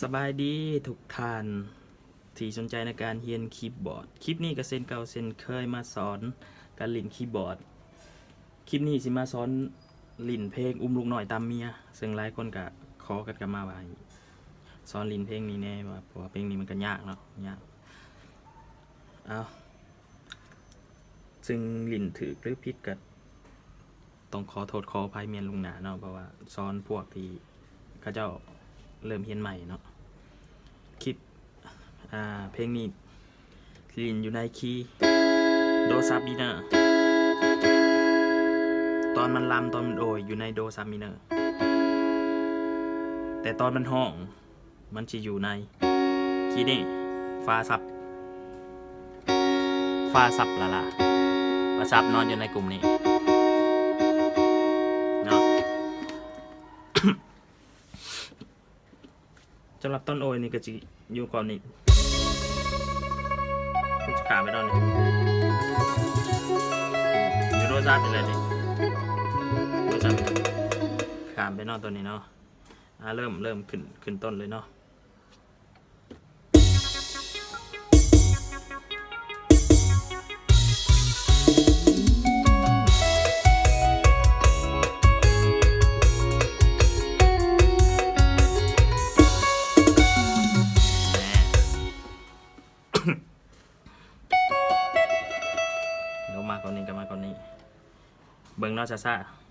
สบายดีทุกท่าน ที่สนใจในการเรียนคีย์บอร์ด คลิปนี้ก็เซนเก่าเซนเคยมาสอนการเล่นคีย์บอร์ด คลิปนี้สิมาสอนลิ่นเพลงอุ้มลูกหน่อยตามเมีย ซึ่งหลายคนก็ขอกันกันมาว่าสอนลิ่นเพลงนี้แน่ว่าเพราะว่าเพลงนี้มันก็ยากเนาะยากเอาซึ่งลิ่นถือหรือผิดก็ต้องขอโทษขออภัยเมียนลุงหนาเนาะเพราะว่าสอนพวกที่เขาเจ้า เริ่มเฮียนใหม่เนาะคิดอ่าเพลงนี้ลินอยู่ในคีย์โดซับมิเนอร์ตอนมันลำตอนมันโอยอยู่ในโดซับมิเนอร์แต่ตอนมันห้องมันจะอยู่ในคีย์นี่ฟาซับฟาซับละล่ะฟาซับนอนอยู่ในกลุ่มนี้ สำหรับต้นโอยนี่ก็จะอยู่ก่อนนี่จะขาไปตอนนี้อยู่โรซาไปเลยนี่โรซาไปขามไปนอกตัวนี้เนาะอ่าเริ่มเริ่มขึ้นขึ้นต้นเลยเนาะ เบิ่งเนอซาซา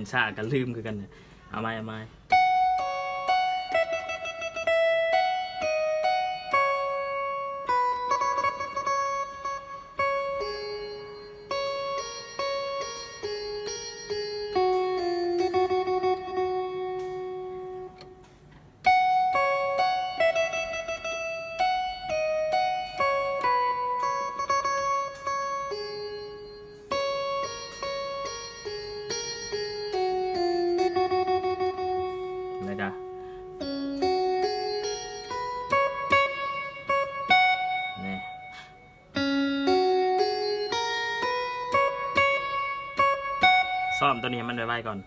นชากันลืมคือกันเนี่ยเอาไหมเอาไหม อมตัวนี้มันไวๆก่อน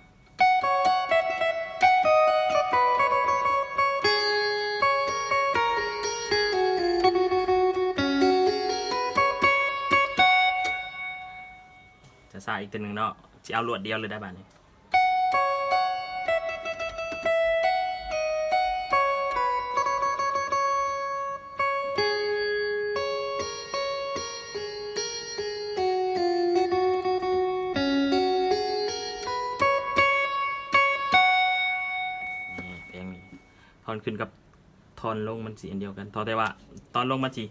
จะใส่อีกตัวหนึ่งเนาะจะเอาลวดเดียวเลยได้บ้านี้ อนขึ้นกับทอนลงมันสีอันเดียวกันทอแต่ว่า ตอนลงมันสี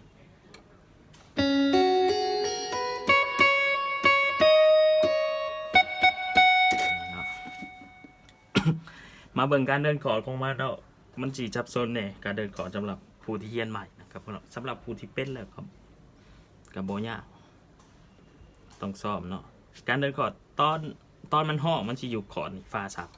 มาเบิ่งการเดินขอดของมันเนาะมันสีจับโซนเนี่ยการเดินขอดสำหรับผู้ที่เฮียนใหม่นะครับเนาะสำหรับผู้ที่เป็นแล้วครับกับโบยากต้องซ้อมเนาะการเดินขอดตอนตอนมันห้อมันจะอยู่ขอดนี่ฟ้าสับ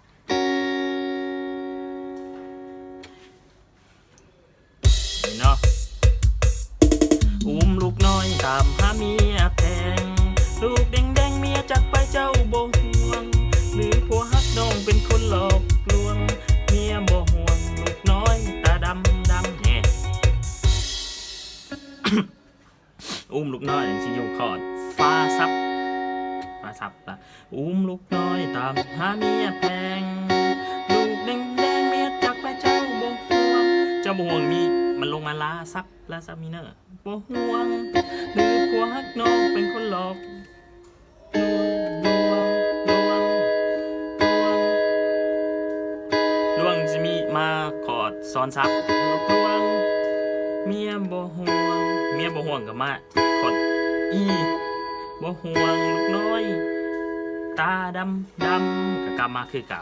ลูกแดงแดงๆเมียจักไปเจ้าบ่ห่วง หรือผัวฮักน้องเป็นคนหลอกลวง เมียบ่ห่วงลูกน้อยตาดำดำแน่อุ้มลูกน้อยสิอยู่ขอดฟ้าซับฟ้าซับละอุ้มลูกน้อยตามหาเมียแพง ลูกแดงแดงๆเมียจักไปเจ้าบ่ห่วงเจ้าบ่ห่วงมีมันลงมาลาซับลาซับมิเนอร์บ่ห่วงหรือผัวฮักน้องเป็นคนหลอก มาขอดซ้อนซับลวง เมียบ่ห่วง เมียบ่ห่วงกับมาขอดอีบ่ห่วงลูกน้อย ตาดำดำกับกลับมาคือเก่า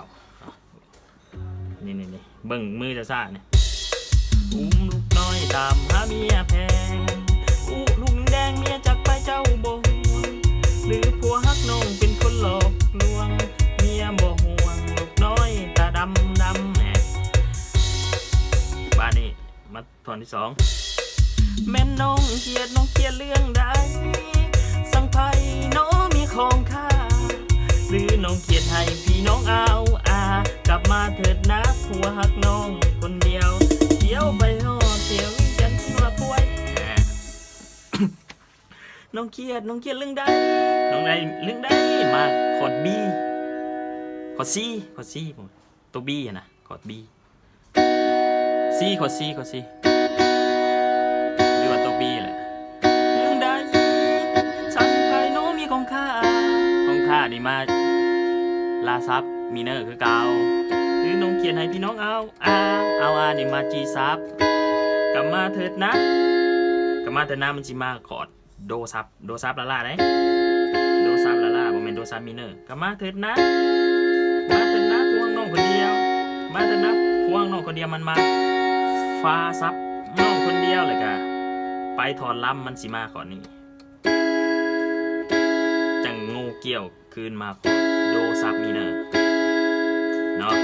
นี่นี่นี่เบิ่งมือจะซ่าเนี่ยอุ้มลูกน้อยตามหาเมียแพง อนที่สองแม่นน้องเกียดน้องเกียดเรื่องใดสังไพน้องมีของค่าหรือน้องเกียดให้พี่น้องเอาอา กลับมาเถิดนะผัวหักน้องคนเดียวเดี๋ยวไปหอดเสียวจันทร์มาป่วยแหมน้องเกียดน้องเกียดเรื่องใดน้องใดเรื่องใดมาคอร์ดบีคอร์ดซีคอร์ดซีผมตัวบีอะนะคอร์ดบีซีคอร์ดซีคอร์ดซี ของข้านี่มาลาซับมีเนอร์คือเกาหรือน้องเขียนให้พี่น้องเอาอาเอาอานี่มาจีซับกลับมาเถิดนะกลับมาเถิดนะมันจิมาคอร์ดโดซับโดซับละล่าได้โดซับละล่าบ่แม่นโดซับมีเนอร์กลับมาเถิดนะมาเถิดนะพวงน้องคนเดียว มาเถิดนะพวงน้องคนเดียวมันมาฟาซับน้องคนเดียวเลยกะไปถอนลำมันสิมาขอนี้จังงูเกี่ยว คืนมาขอโดซับมีเนอร์เนาะ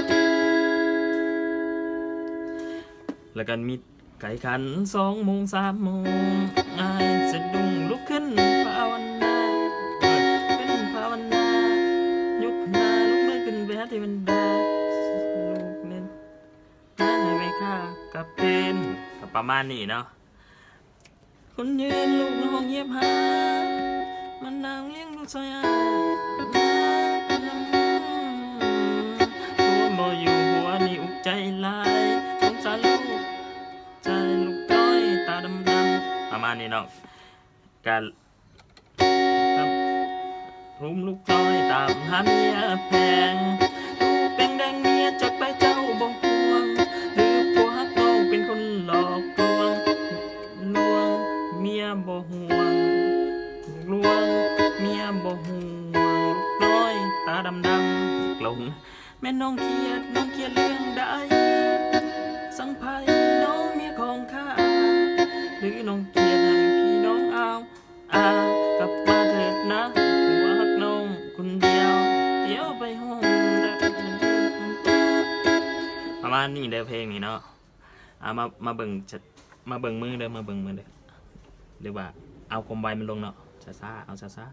แล้วกันมีไก่ขันสองโมงสามโมงอายสะดุ้งลุกขึ้นภาวนาเอ้ยขึ้นภาวนายกหน้าลุกมือขึ้นไปหาเทวันดาลูกเน้นหน้าให้ไม่ค่ากับเพนก็ประมาณนี้เนาะคนยืนลูกน้องเย็บหา มันนางเลี้ยงลูกซอยาหัวบ่อยู่หัวนี่อุกใจลายสงสารลูกใจลูกน้อยตาดำดำประมาณนี้เนาะการรุมลูกน้อยตามหาเมียแพงลูกแดงแดงเมียจักไปจาบ่ บ่หูน้อยตาดำดำกลงแม่น้องเครียดน้องเครียดเรื่องใดสังไพน้องเมียของข้าหรือน้องเครียดให้พี่น้องเอาอากลับมาเถิดนะหัวหักน้องคนเดียวเดี๋ยวไปห้องเด้อประมาณนี้เด้อเพลงนี้เนาะอ่ามามาเบิ่งจะมาเบิ่งมือเด้อมาเบิ่งมือเด้อหรือว่าเอาคมไวมันลงเนาะช้าซาเอาช้าซา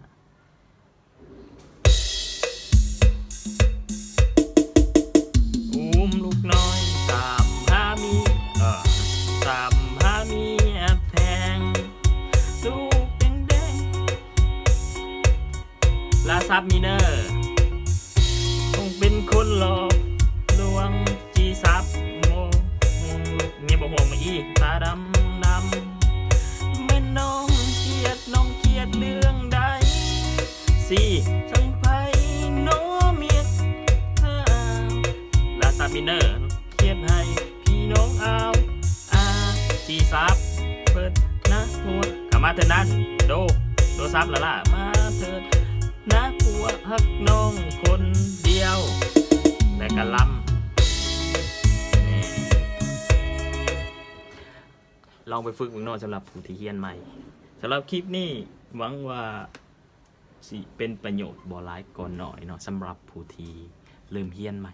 อุ้มลูกน้อย ตามหามีเออตามหามีแอบแพงลูกแดงแดงลาซับมีเนอร์คงเป็นคนหลอกลวงจีซับโมงลูกเมียบอกห่วงมาอีกตาดำ หัวกลับมาเถอะนั่นโดโดซับละล่ะมาเถิดนะผัวฮักน้องคนเดียว และกะลำลองไปฝึกเบิ่งนอสำหรับผู้ที่เฮียนใหม่สำหรับคลิปนี้หวังว่าสิเป็นประโยชน์บ่ร้ายก่อนหน่อยเนาะสำหรับผู้ที่เริ่มเฮียนใหม่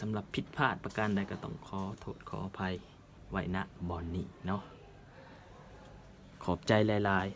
สำหรับผิดพลาดประการใดก็ต้องขอโทษขออภัยไว้ณบอนนี้เนาะ ขอบใจหลาย